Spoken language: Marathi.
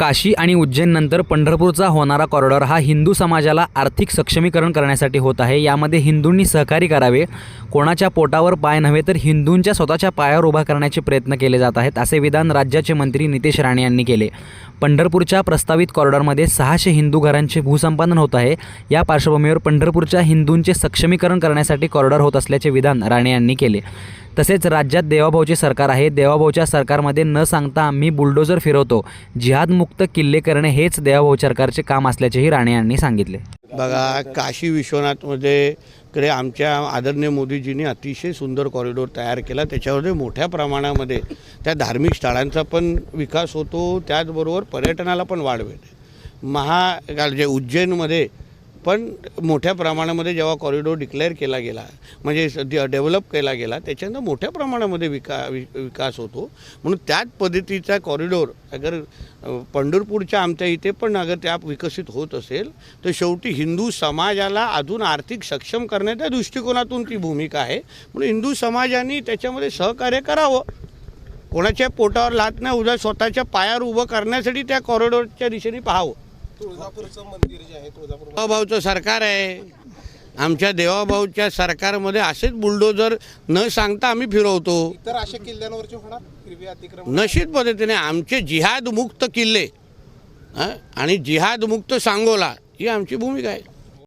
काशी आणि उज्जैननंतर पंढरपूरचा होणारा कॉरिडॉर हा हिंदू समाजाला आर्थिक सक्षमीकरण करण्यासाठी होत आहे. यामध्ये हिंदूंनी सहकार्य करावे. कोणाच्या पोटावर पाय नव्हे तर हिंदूंच्या स्वतःच्या पायावर उभा करण्याचे प्रयत्न केले जात आहेत असे विधान राज्याचे मंत्री नितेश राणे यांनी केले. पंढरपूरच्या प्रस्तावित कॉरिडॉरमध्ये सहाशे हिंदू घरांचे भूसंपादन होत आहे. या पार्श्वभूमीवर पंढरपूरच्या हिंदूंचे सक्षमीकरण करण्यासाठी कॉरिडॉर होत असल्याचे विधान राणे यांनी केले. तसेच राज्यात देवाभाऊचे सरकार आहे. देवाभाऊच्या सरकारमध्ये न सांगता आम्ही बुलडोजर फिरवतो. जिहादमुक्त किल्ले करणे हेच देवाभाऊ सरकारचे काम असल्याचेही राणे यांनी सांगितले. बघा काशी विश्वनाथमध्ये कडे आमच्या आदरणीय मोदीजींनी अतिशय सुंदर कॉरिडॉर तयार केला. त्याच्यामध्ये मोठ्या प्रमाणामध्ये त्या धार्मिक स्थळांचा पण विकास होतो. त्याचबरोबर पर्यटनाला पण वाढ मिळते महा जे उज्जैनमध्ये पण मोठ्या प्रमाणामध्ये जेव्हा कॉरिडॉर डिक्लेअर केला गेला म्हणजे डेव्हलप केला गेला त्याच्यानंतर मोठ्या प्रमाणामध्ये विका वि विकास होतो. म्हणून त्याच पद्धतीचा कॉरिडॉर अगर पंढरपूरच्या आमच्या इथे पण अगर त्या विकसित होत असेल तर शेवटी हिंदू समाजाला अजून आर्थिक सक्षम करण्याच्या दृष्टिकोनातून ती भूमिका आहे. म्हणून हिंदू समाजाने त्याच्यामध्ये सहकार्य करावं. कोणाच्या पोटावर लात नाही उद्या स्वतःच्या पायावर उभं करण्यासाठी त्या कॉरिडॉरच्या दिशेने पाहावं. तुळजापूरचं मंदिर जे आहे तुळजापूर देवाभाऊचं सरकार आहे. आमच्या देवाभाऊच्या सरकारमध्ये असेच बुलडोजर न सांगता आम्ही फिरवतो. इतर अशा किल्ल्यांवरचे होणार? हिरवी अतिक्रमण? नशीब पद्धतीने आमचे जिहाद मुक्त किल्ले हं, आणि जिहाद मुक्त सांगोला ही आमची भूमिका आहे.